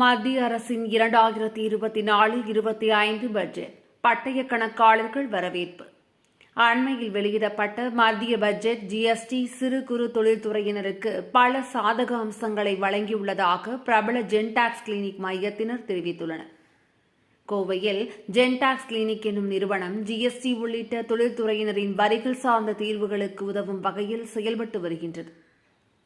மத்திய அரசின் இரண்டாயிரத்தி இருபத்தி நாலு இருபத்தி ஐந்து பட்ஜெட் பட்டய கணக்காளர்கள் வரவேற்பு. அண்மையில் வெளியிடப்பட்ட மத்திய பட்ஜெட் ஜிஎஸ்டி சிறு குறு தொழில்துறையினருக்கு பல சாதக அம்சங்களை வழங்கியுள்ளதாக பிரபல ஜென்டாக்ஸ் கிளினிக் மையத்தினர் தெரிவித்துள்ளனர். கோவையில் ஜென்டாக்ஸ் கிளினிக் என்னும் நிறுவனம் ஜிஎஸ்டி உள்ளிட்ட தொழில்துறையினரின் வரிகள் சார்ந்த தீர்வுகளுக்கு உதவும் வகையில் செயல்பட்டு வருகின்றது.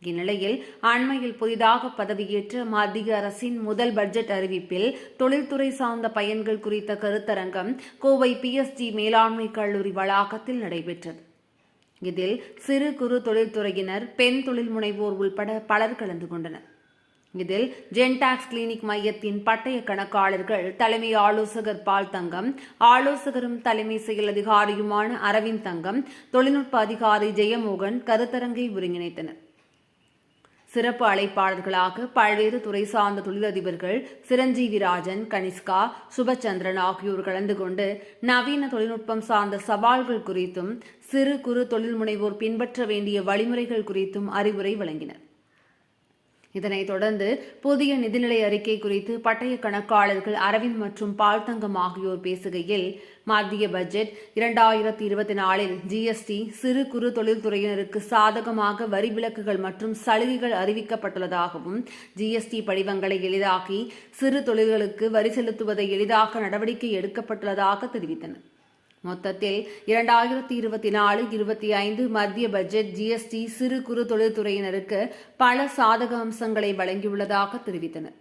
இந்நிலையில் அண்மையில் புதிதாக பதவியேற்ற மத்திய அரசின் முதல் பட்ஜெட் அறிவிப்பில் தொழில்துறை சார்ந்த பயன்கள் குறித்த கருத்தரங்கம் கோவை பிஎஸ்டி மேலாண்மை கல்லூரி வளாகத்தில் நடைபெற்றது. இதில் சிறு குறு தொழில்துறையினர் பெண் தொழில் முனைவோர் உள்பட பலர் கலந்து கொண்டனர். இதில் ஜென்டாக்ஸ் கிளினிக் மையத்தின் பட்டய கணக்காளர்கள் தலைமை ஆலோசகர் பால் தங்கம் ஆலோசகரும் தலைமை செயல் அதிகாரியுமான அரவிந்த் தங்கம் தொழில்நுட்ப அதிகாரி ஜெயமோகன் கருத்தரங்கை ஒருங்கிணைத்தனர். சிறப்பு அழைப்பாளர்களாக பல்வேறு துறை சார்ந்த தொழிலதிபர்கள் சிரஞ்சீவி ராஜன் கனிஷ்கா சுபச்சந்திரன் ஆகியோர் கலந்து கொண்டு நவீன தொழில்நுட்பம் சார்ந்த சவால்கள் குறித்தும் சிறு குறு தொழில் முனைவோர் பின்பற்ற வேண்டிய வழிமுறைகள் குறித்தும் அறிவுரை வழங்கினர். இதனைத் தொடர்ந்து புதிய நிதிநிலை அறிக்கை குறித்து பட்டய கணக்காளர்கள் அரவிந்த் மற்றும் பால்தங்கம் ஆகியோர் பேசுகையில் மத்திய பட்ஜெட் இரண்டாயிரத்தி இருபத்தி நாலில் ஜிஎஸ்டி சிறு குறு தொழில்துறையினருக்கு சாதகமாக வரி விலக்குகள் மற்றும் சலுகைகள் அறிவிக்கப்பட்டுள்ளதாகவும் ஜிஎஸ்டி படிவங்களை எளிதாக்கி சிறு தொழில்களுக்கு வரி செலுத்துவதை எளிதாக்க நடவடிக்கை எடுக்கப்பட்டுள்ளதாக தெரிவித்தனர். மொத்தத்தில் இரண்டாயிரத்தி இருபத்தி நாலு இருபத்தி ஐந்து மத்திய பட்ஜெட் ஜிஎஸ்டி சிறு குறு தொழில்துறையினருக்கு பல சாதக அம்சங்களை வழங்கியுள்ளதாக தெரிவித்தனர்.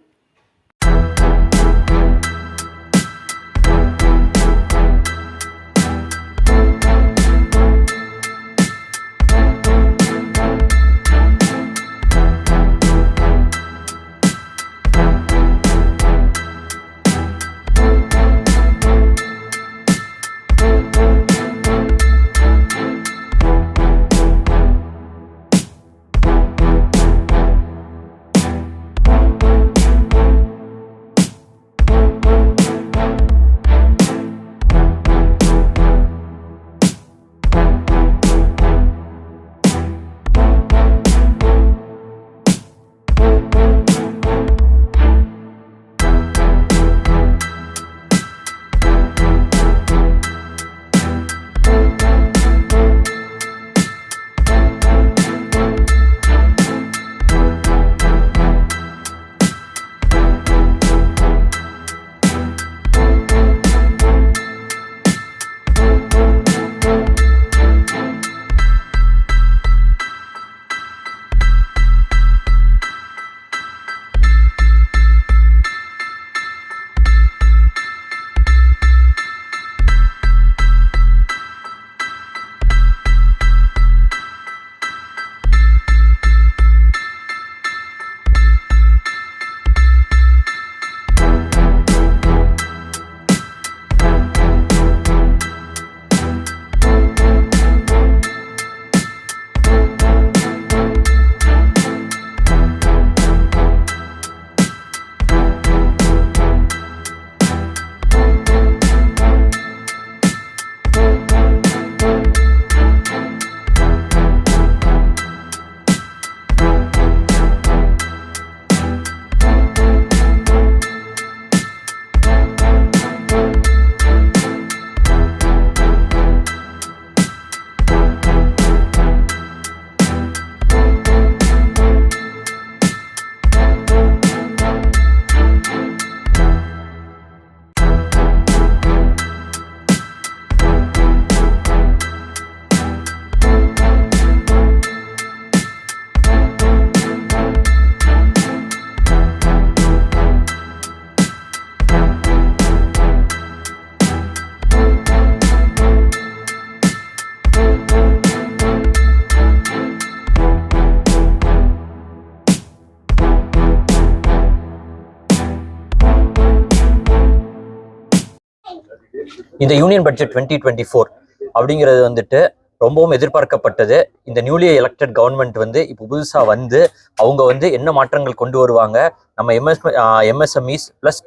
இந்த union budget twenty twenty four அப்படிங்கிறது வந்துட்டு ரொம்பவும் எதிர்பார்க்கப்பட்டது. இந்த நியூலி எலெக்டட் கவர்மெண்ட் வந்து இப்போ புதுசாக வந்து அவங்க வந்து என்ன மாற்றங்கள் கொண்டு வருவாங்க? நம்ம MS MSMEs plus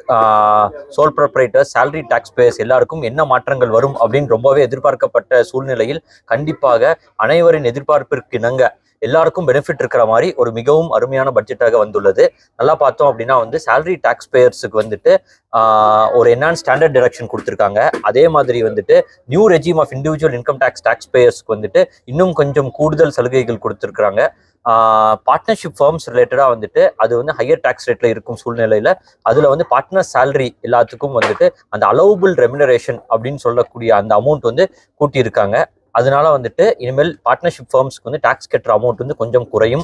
sole proprietors salary taxpayers எல்லாருக்கும் என்ன மாற்றங்கள் வரும் அப்படின்னு ரொம்பவே எதிர்பார்க்கப்பட்ட சூழ்நிலையில் கண்டிப்பாக அனைவரின் எதிர்பார்ப்பிற்கு இணங்க எல்லாருக்கும் பெனிஃபிட் இருக்கிற மாதிரி ஒரு மிகவும் அருமையான பட்ஜெட்டாக வந்துள்ளது. நல்லா பார்த்தோம் அப்படின்னா வந்து சேலரி tax பேயர்ஸுக்கு வந்துட்டு uh, ஒரு என்னன்னு ஸ்டாண்டர்ட் டிரெக்ஷன் கொடுத்துருக்காங்க. அதே மாதிரி வந்துட்டு new regime of individual income tax tax பேயர்ஸ்க்கு வந்துட்டு இன்னும் கொஞ்சம் கூடுதல் சலுகைகள் கொடுத்துருக்குறாங்க. பார்ட்னர்ஷிப் ஃபார்ம்ஸ் ரிலேட்டடாக வந்துட்டு அது வந்து ஹையர் டேக்ஸ் ரேட்ல இருக்கும் சூழ்நிலையில அதுல வந்து பார்ட்னர் சேலரி எல்லாத்துக்கும் வந்துட்டு அந்த அலோவபிள் ரெமினரேஷன் அப்படின்னு சொல்லக்கூடிய அந்த அமௌண்ட் வந்து கூட்டியிருக்காங்க. அதனால வந்துட்டு இனிமேல் பார்ட்னர்ஷிப் ஃபார்ம்ஸ்க்கு வந்து டேக்ஸ் கட்டுற அமௌண்ட் வந்து கொஞ்சம் குறையும்.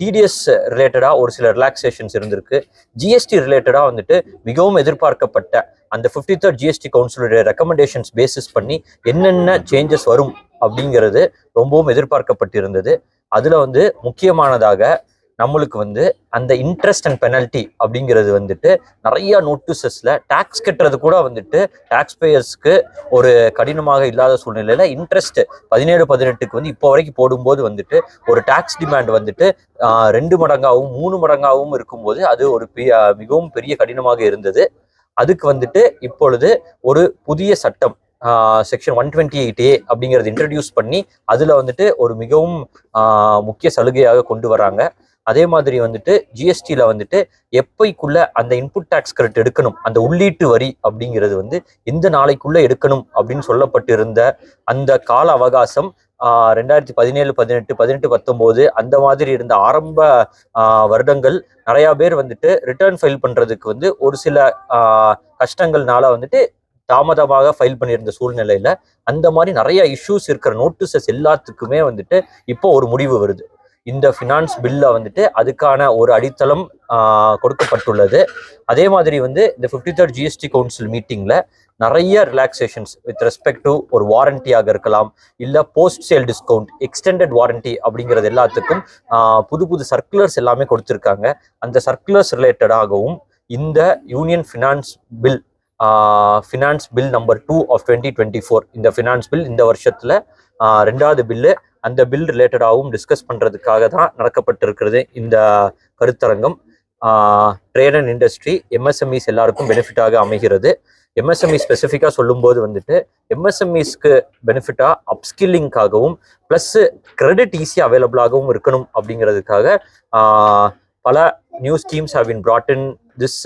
டிடிஎஸ் ரிலேட்டடாக ஒரு சில ரிலாக்ஸேஷன்ஸ் இருந்திருக்கு. ஜிஎஸ்டி ரிலேட்டடாக வந்துட்டு மிகவும் எதிர்பார்க்கப்பட்ட அந்த ஃபிஃப்டி தேர்ட் ஜிஎஸ்டி கவுன்சிலுடைய ரெக்கமெண்டேஷன்ஸ் பேசிஸ் பண்ணி என்னென்ன சேஞ்சஸ் வரும் அப்படிங்கிறது ரொம்பவும் எதிர்பார்க்கப்பட்டிருந்தது. அதில் வந்து முக்கியமானதாக நம்மளுக்கு வந்து அந்த இன்ட்ரெஸ்ட் அண்ட் பெனல்ட்டி அப்படிங்கிறது வந்துட்டு நிறைய நோட்டீசஸில் டேக்ஸ் கட்டுறது கூட வந்துட்டு டாக்ஸ் பேயர்ஸ்க்கு ஒரு கடினமாக இல்லாத சூழ்நிலையில் இன்ட்ரெஸ்ட் பதினேழு பதினெட்டுக்கு வந்து இப்போ வரைக்கும் போடும்போது வந்துட்டு ஒரு டேக்ஸ் டிமாண்ட் வந்துட்டு ரெண்டு மடங்காகவும் மூணு மடங்காகவும் இருக்கும்போது அது ஒரு மிகவும் பெரிய கடினமாக இருந்தது. அதுக்கு வந்துட்டு இப்பொழுது ஒரு புதிய சட்டம் section one twenty eight A அப்படிங்கிறது இன்ட்ரடியூஸ் பண்ணி அதில் வந்துட்டு ஒரு மிகவும் முக்கிய சலுகையாக கொண்டு வராங்க. அதே மாதிரி வந்துட்டு ஜிஎஸ்டியில் வந்துட்டு எப்பைக்குள்ள அந்த இன்புட் டேக்ஸ் கிரெடிட் எடுக்கணும் அந்த உள்ளீட்டு வரி அப்படிங்கிறது வந்து எந்த நாளைக்குள்ள எடுக்கணும் அப்படின்னு சொல்லப்பட்டிருந்த அந்த கால அவகாசம் ரெண்டாயிரத்தி பதினேழு பதினெட்டு பதினெட்டு பத்தொம்போது அந்த மாதிரி இருந்த ஆரம்ப வருடங்கள் நிறையா பேர் வந்துட்டு ரிட்டர்ன் ஃபைல் பண்ணுறதுக்கு வந்து ஒரு சில கஷ்டங்கள்னால வந்துட்டு தாமதமாக ஃபைல் பண்ணியிருந்த சூழ்நிலையில அந்த மாதிரி நிறைய இஷ்யூஸ் இருக்கிற நோட்டீசஸ் எல்லாத்துக்குமே வந்துட்டு இப்போ ஒரு முடிவு வருது. இந்த ஃபினான்ஸ் பில்ல வந்துட்டு அதுக்கான ஒரு அடித்தளம் கொடுக்கப்பட்டுள்ளது. அதே மாதிரி வந்து இந்த ஃபிஃப்டி தேர்ட் ஜிஎஸ்டி கவுன்சில் மீட்டிங்கில் நிறைய ரிலாக்ஸேஷன்ஸ் வித் ரெஸ்பெக்ட் டு ஒரு வாரண்டியாக இருக்கலாம் இல்லை post sale discount extended warranty அப்படிங்கிறது எல்லாத்துக்கும் புது புது சர்க்குலர்ஸ் எல்லாமே கொடுத்துருக்காங்க. அந்த சர்க்குலர்ஸ் ரிலேட்டடாகவும் இந்த union finance bill finance bill number two of twenty twenty four இந்த ஃபினான்ஸ் பில் இந்த வருஷத்தில் ரெண்டாவது பில்லு அந்த பில் ரிலேட்டடாகவும் டிஸ்கஸ் பண்ணுறதுக்காக தான் நடக்கப்பட்டிருக்கிறது இந்த கருத்தரங்கம். ட்ரேட் அண்ட் இண்டஸ்ட்ரி எம்எஸ்எம்இஸ் எல்லாருக்கும் பெனிஃபிட்டாக அமைகிறது. எம்எஸ்எம்இ ஸ்பெசிஃபிக்காக சொல்லும்போது வந்துட்டு எம்எஸ்எம்இஸ்க்கு பெனிஃபிட்டாக அப்ஸ்கில்லிங்காகவும் ப்ளஸ்ஸு கிரெடிட் ஈஸியாக அவைலபிளாகவும் இருக்கணும் அப்படிங்கிறதுக்காக பல new schemes have been brought in this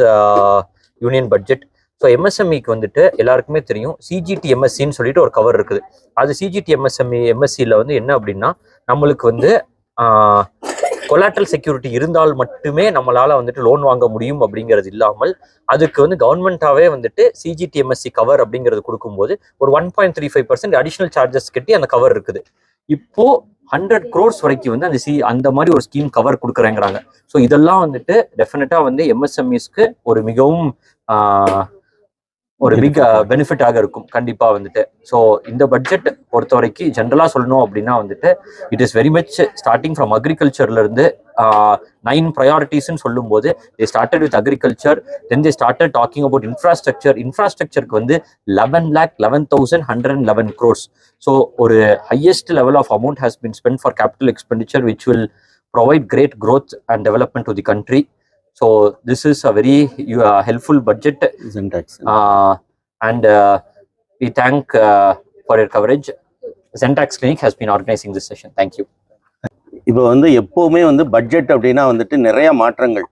union budget so எம்எஸ்எம்இக்கு வந்துட்டு எல்லாருக்குமே தெரியும். சிஜிடி எம்எஸ்சின்னு சொல்லிட்டு ஒரு கவர் இருக்குது. அது சிஜிடி எம்எஸ்எம்இ எம்எஸ்சியில் வந்து என்ன அப்படின்னா நம்மளுக்கு வந்து கொலாட்டல் செக்யூரிட்டி இருந்தால் மட்டுமே நம்மளால் வந்துட்டு லோன் வாங்க முடியும் அப்படிங்கிறது இல்லாமல் அதுக்கு வந்து கவர்மெண்ட்டாகவே வந்துட்டு சிஜிடிஎம்எஸ்சி கவர் அப்படிங்கிறது கொடுக்கும்போது ஒரு one point three five percent additional charges கட்டி அந்த கவர் இருக்குது. இப்போ ஹண்ட்ரட் க்ரோர்ஸ் வரைக்கும் வந்து அந்த சி அந்த மாதிரி ஒரு ஸ்கீம் கவர் கொடுக்குறேங்கிறாங்க. ஸோ இதெல்லாம் வந்துட்டு டெஃபினட்டாக வந்து எம்எஸ்எம்இஸ்க்கு ஒரு மிகவும் ஒரு பிக் பெனிஃபிட்டாக இருக்கும் கண்டிப்பா வந்துட்டு. ஸோ இந்த பட்ஜெட் பொறுத்த வரைக்கும் ஜென்ரலா சொல்லணும் அப்படின்னா வந்துட்டு it is very much starting from அக்ரிகல்ச்சர்ல இருந்து நைன் ப்ரையாரிட்டிஸ்ன்னு சொல்லும்போது they started with agriculture then they started talking about infrastructure இன்ஃப்ராஸ்ட்ரக்சருக்கு வந்து eleven lakh eleven thousand hundred and eleven crores so ஒரு highest level of amount has been spend for capital expenditure which will provide great growth and development to the country. So this is a very uh, helpful budget, Zentex. uh, and uh, we thank uh, for your coverage. Zentax Clinic has been organizing this session. Thank you. இப்போ வந்து எப்போவுமே வந்து budget அப்படின்னா வந்துட்டு நிறைய மாற்றங்கள்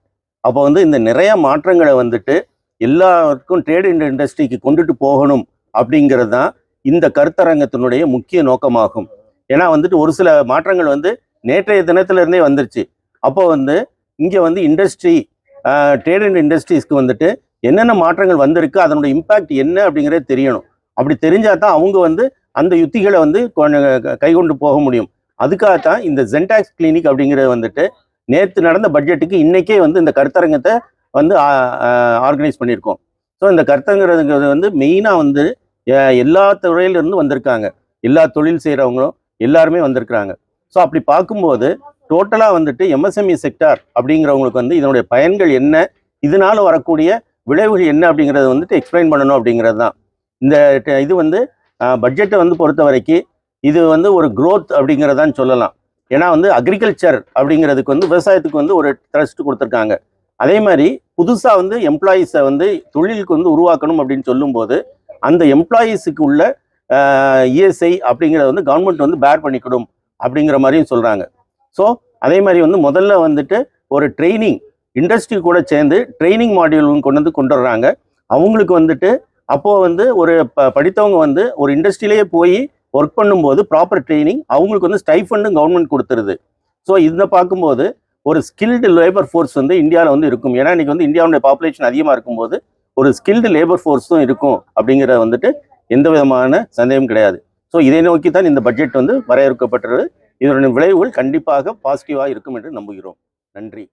அப்போ வந்து இந்த நிறைய மாற்றங்களை வந்துட்டு எல்லாருக்கும் ட்ரேட் இண்ட் இண்டஸ்ட்ரிக்கு கொண்டுட்டு போகணும் அப்படிங்கிறது தான் இந்த கருத்தரங்கத்தினுடைய முக்கிய நோக்கமாகும் ஏன்னா வந்துட்டு ஒரு சில மாற்றங்கள் வந்து நேற்றைய தினத்துல இருந்தே வந்துருச்சு அப்போ வந்து இங்கே வந்து இண்டஸ்ட்ரி ட்ரேட் அண்ட் இண்டஸ்ட்ரீஸ்க்கு வந்துட்டு என்னென்ன மாற்றங்கள் வந்திருக்கு அதனுடைய இம்பாக்ட் என்ன அப்படிங்கிறது தெரியணும். அப்படி தெரிஞ்சால் தான் அவங்க வந்து அந்த யுத்திகளை வந்து கைகொண்டு போக முடியும். அதுக்காக தான் இந்த ஜென்டாக்ஸ் கிளினிக் அப்படிங்கிறது வந்துட்டு நேற்று நடந்த பட்ஜெட்டுக்கு இன்றைக்கே வந்து இந்த கருத்தரங்கத்தை வந்து ஆர்கனைஸ் பண்ணியிருக்கோம். ஸோ இந்த கருத்தரங்கிறது வந்து மெயினாக வந்து எல்லா துறையிலிருந்து வந்திருக்காங்க. எல்லா தொழில் செய்கிறவங்களும் எல்லாருமே வந்திருக்கிறாங்க. ஸோ அப்படி பார்க்கும்போது டோட்டலாக வந்துட்டு எம்எஸ்எம்இ செக்டார் அப்படிங்கிறவங்களுக்கு வந்து இதனுடைய பயன்கள் என்ன? இதனால் வரக்கூடிய விளைவுகள் என்ன அப்படிங்கிறத வந்துட்டு எக்ஸ்பிளைன் பண்ணணும் அப்படிங்கிறது தான். இந்த ட- இது வந்து பட்ஜெட்டை வந்து பொறுத்த வரைக்கும் இது வந்து ஒரு க்ரோத் அப்படிங்கிறதான் சொல்லலாம். ஏன்னா வந்து அக்ரிகல்ச்சர் அப்படிங்கிறதுக்கு வந்து விவசாயத்துக்கு வந்து ஒரு ட்ரஸ்ட் கொடுத்துருக்காங்க. அதே மாதிரி புதுசாக வந்து எம்ப்ளாயீஸை வந்து தொழிலுக்கு வந்து உருவாக்கணும் அப்படின்னு சொல்லும்போது அந்த எம்ப்ளாயீஸுக்கு உள்ள இஎஸ்ஐ அப்படிங்கிறத வந்து கவர்மெண்ட் வந்து பேர் பண்ணிக்கணும் அப்படிங்கிற மாதிரியும் சொல்கிறாங்க ஸோ அதே மாதிரி வந்து முதல்ல வந்துட்டு ஒரு ட்ரைனிங் இண்டஸ்ட்ரி கூட சேர்ந்து ட்ரைனிங் மாடியூல் கொண்டு வந்து கொண்டு வர்றாங்க அவங்களுக்கு வந்துட்டு அப்போது வந்து ஒரு ப படித்தவங்க வந்து ஒரு இண்டஸ்ட்ரியிலேயே போய் ஒர்க் பண்ணும்போது ப்ராப்பர் ட்ரைனிங் அவங்களுக்கு வந்து ஸ்டைஃபண்டும் கவர்மெண்ட் கொடுத்துருது. ஸோ இதை பார்க்கும்போது ஒரு ஸ்கில்டு லேபர் ஃபோர்ஸ் வந்து இந்தியாவில் வந்து இருக்கும். ஏன்னா இன்றைக்கி வந்து இந்தியாவுடைய பாப்புலேஷன் அதிகமாக இருக்கும்போது ஒரு ஸ்கில்டு லேபர் ஃபோர்ஸும் இருக்கும் அப்படிங்கிறத வந்துட்டு எந்த விதமான சந்தேகம் கிடையாது. ஸோ இதை நோக்கி தான் இந்த பட்ஜெட் வந்து வரையறுக்கப்பட்டது இதனுடைய விளைவுகள் கண்டிப்பாக பாசிட்டிவாக இருக்கும் என்று நம்புகிறோம். நன்றி.